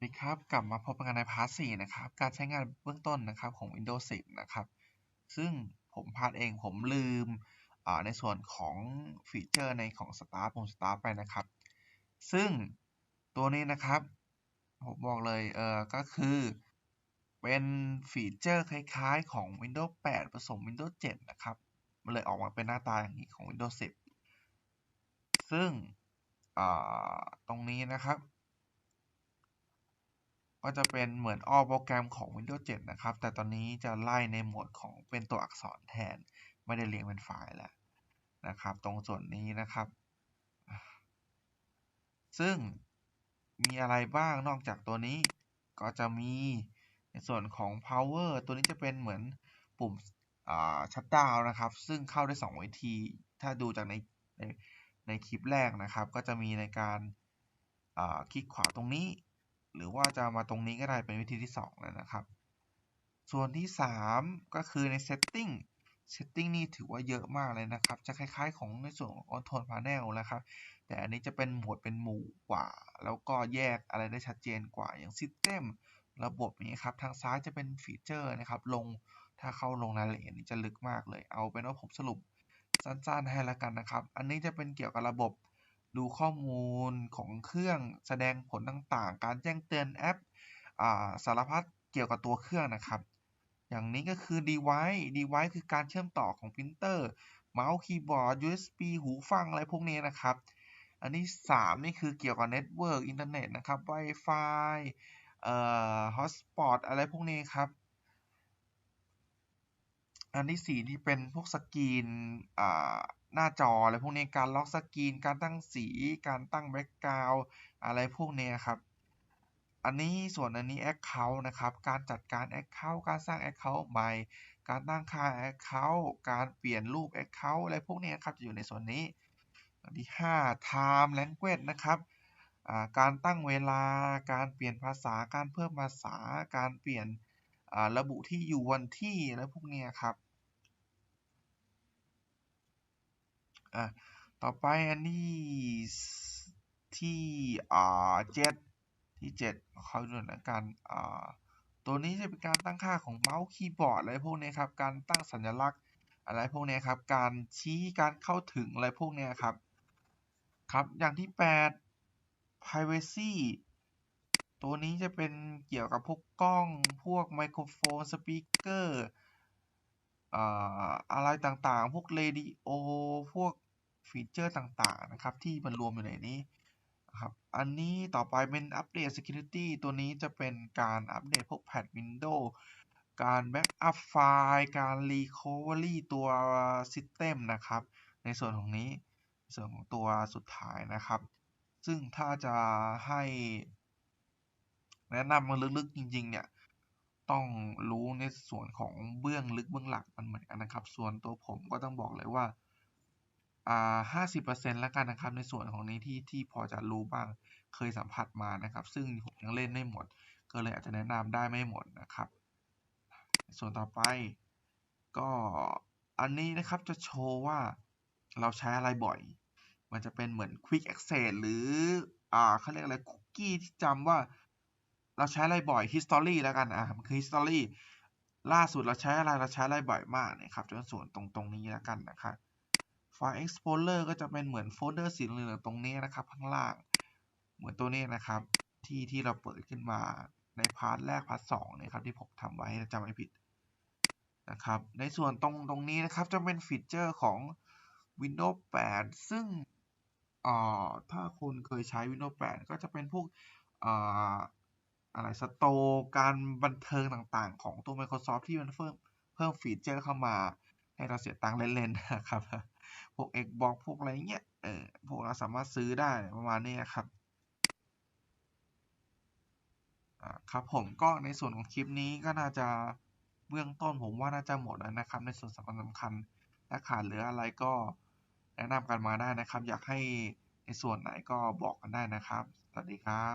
สวัสดีครับ กลับมาพบกันในพาร์ท 4 นะครับ การใช้งานเบื้องต้นนะครับของ Windows 10 นะครับ ซึ่งผมพาร์ทเองผมลืมในส่วนของฟีเจอร์ในของ Start ผม Start ไปนะครับ ซึ่งตัวนี้นะครับ ผมบอกเลยเออก็คือเป็นฟีเจอร์คล้ายๆของ Windows 8 ผสม Windows 7 นะครับ มันเลยออกมาเป็นหน้าตาอย่างนี้ของ Windows 10 ซึ่งตรงนี้นะครับ ก็จะเป็นเหมือน all โปรแกรมของ Windows 7 นะครับ แต่ตอนนี้จะไล่ในโหมดของเป็นตัวอักษรแทน ไม่ได้เรียงเป็นไฟล์แล้วนะครับ ตรงส่วนนี้นะครับ ซึ่งมีอะไรบ้างนอกจากตัวนี้ก็จะมีในส่วนของ power ตัวนี้จะเป็นเหมือนปุ่มชัดดาวนะครับ ซึ่งเข้าได้ 2 วิธี ถ้าดูจากในในในคลิปแรกนะครับ ก็จะมีในการคลิกขวาตรงนี้ หรือว่าจะมาตรงนี้ก็ได้เป็นวิธีที่ 2 แล้วนะครับ ส่วนที่ 3 ก็คือใน setting setting นี่ถือว่าเยอะมากเลยนะครับ จะคล้ายๆ ของในส่วนของ control panel แล้วครับ แต่อันนี้จะเป็นหมวดเป็นหมู่กว่า แล้วก็แยกอะไรได้ชัดเจนกว่าอย่าง system ระบบนี้ครับ ทางซ้ายจะเป็นฟีเจอร์นะครับ ลงถ้าเข้าลงรายละเอียดนี่จะลึกมากเลย เอาเป็นว่าผมสรุปสั้นๆให้แล้วกันนะครับ อันนี้จะเป็นเกี่ยวกับระบบ ดูข้อมูลของเครื่องแสดงผลต่างๆ การแจ้งเตือนแอปสารพัดเกี่ยวกับตัวเครื่องนะครับ อย่างนี้ก็คือ device device คือการเชื่อมต่อของพิมพ์เตอร์เมาส์คีย์บอร์ด USB หูฟังอะไรพวกนี้นะครับ อันที่3นี่คือเกี่ยวกับเน็ตเวิร์กอินเทอร์เน็ตนะครับ Wi-Fi เอ่อ hotspot อะไรพวกนี้ครับ อันที่4ที่เป็นพวกสกรีนอ่า หน้าจออะไรพวกนี้การล็อกสกรีน การตั้งสี การตั้งแบ็กกราวอะไรพวกนี้ครับ อันนี้ส่วนอันนี้ Account นะครับ การจัดการ Account การสร้าง Account ใหม่ การตั้งค่า Account การเปลี่ยนรูป Account อะไรพวกนี้ครับจะอยู่ในส่วนนี้ อันที่ 5 Time Language นะครับการตั้งเวลา การเปลี่ยนภาษา การเพิ่มภาษา การเปลี่ยนระบุที่อยู่วันที่อะไรพวกนี้ครับ อะต่อไปอันนี้ที่อ่าเจ็ดที่เจ็ดเขาดูนะการอ่าตัวนี้จะเป็นการตั้งค่าของเมาส์คีย์บอร์ดอะไรพวกนี้ครับการตั้งสัญลักษณ์อะไรพวกนี้ครับการชี้การเข้าถึงอะไรพวกนี้ครับครับอย่างที่ 8 privacy ตัวนี้จะเป็นเกี่ยวกับพวกกล้อง พวกไมโครโฟน สปีกเกอร์ อะไรต่างๆ พวกเรดิโอ พวกฟีเจอร์ต่างๆ นะครับ ที่มันรวมอยู่ในนี้ครับ อันนี้ต่อไปเป็นอัปเดต Security ตัวนี้จะเป็นการอัปเดตพวกแพท Windows การแบ็กอัพไฟล์การ Recovery ตัว System นะครับ ในส่วนของนี้ ส่วนของตัวสุดท้ายนะครับ ซึ่งถ้าจะให้ แนะนำมาลึกๆจริง ๆ เนี่ย ต้องรู้ในส่วนของเบื้องลึกเบื้องหลังมันเหมือนกันนะครับ ส่วนตัวผมก็ต้องบอกเลยว่าอ่าห้าสิบเปอร์เซ็นต์แล้วกันนะครับ ในส่วนของนี้ที่ที่พอจะรู้บ้างเคยสัมผัสมานะครับ ซึ่งผมยังเล่นไม่หมด ก็เลยอาจจะแนะนำได้ไม่หมดนะครับ ส่วนต่อไปก็อันนี้นะครับจะโชว์ว่าเราใช้อะไรบ่อย มันจะเป็นเหมือน Quick Access หรืออ่าเขาเรียกอะไรคุกกี้ที่จำว่า เราใช้อะไรบ่อย history แล้วกันอะมันคือ history ล่าสุดเราใช้อะไรเราใช้อะไรบ่อยมากเนี่ยครับจนส่วนตรงตรงนี้แล้วกันนะครับไฟล์ explorer ก็จะเป็นเหมือนโฟลเดอร์สีเหลืองตรงนี้นะครับข้างล่าง เหมือนตัวนี้นะครับ ที่ที่เราเปิดขึ้นมาในพาร์ทแรกพาร์ทสองเนี่ยครับที่ผมทำไว้จำไม่ผิดนะครับในส่วนตรงตรงนี้นะครับจะเป็นฟีเจอร์ของ Windows 8 ซึ่งอ่าถ้าคุณเคยใช้ Windows 8 ก็จะเป็นพวกอ่า อะไรสโตการบันเทิงต่างๆ ของตัว Microsoft ที่มันเพิ่มเพิ่มฟีเจอร์เข้ามา ให้เราเสียตังค์เล่นๆนะครับ พวก Xbox พวกอะไรเงี้ย เออ พวกเราสามารถซื้อได้ประมาณนี้ครับครับผมก็ในส่วนของคลิปนี้ก็น่าจะเบื้องต้นผมว่าน่าจะหมดแล้วนะครับ ในส่วนสำคัญสำคัญถ้าขาดเหลืออะไรก็แนะนำกันมาได้นะครับ อยากให้ในส่วนไหนก็บอกกันได้นะครับ สวัสดีครับ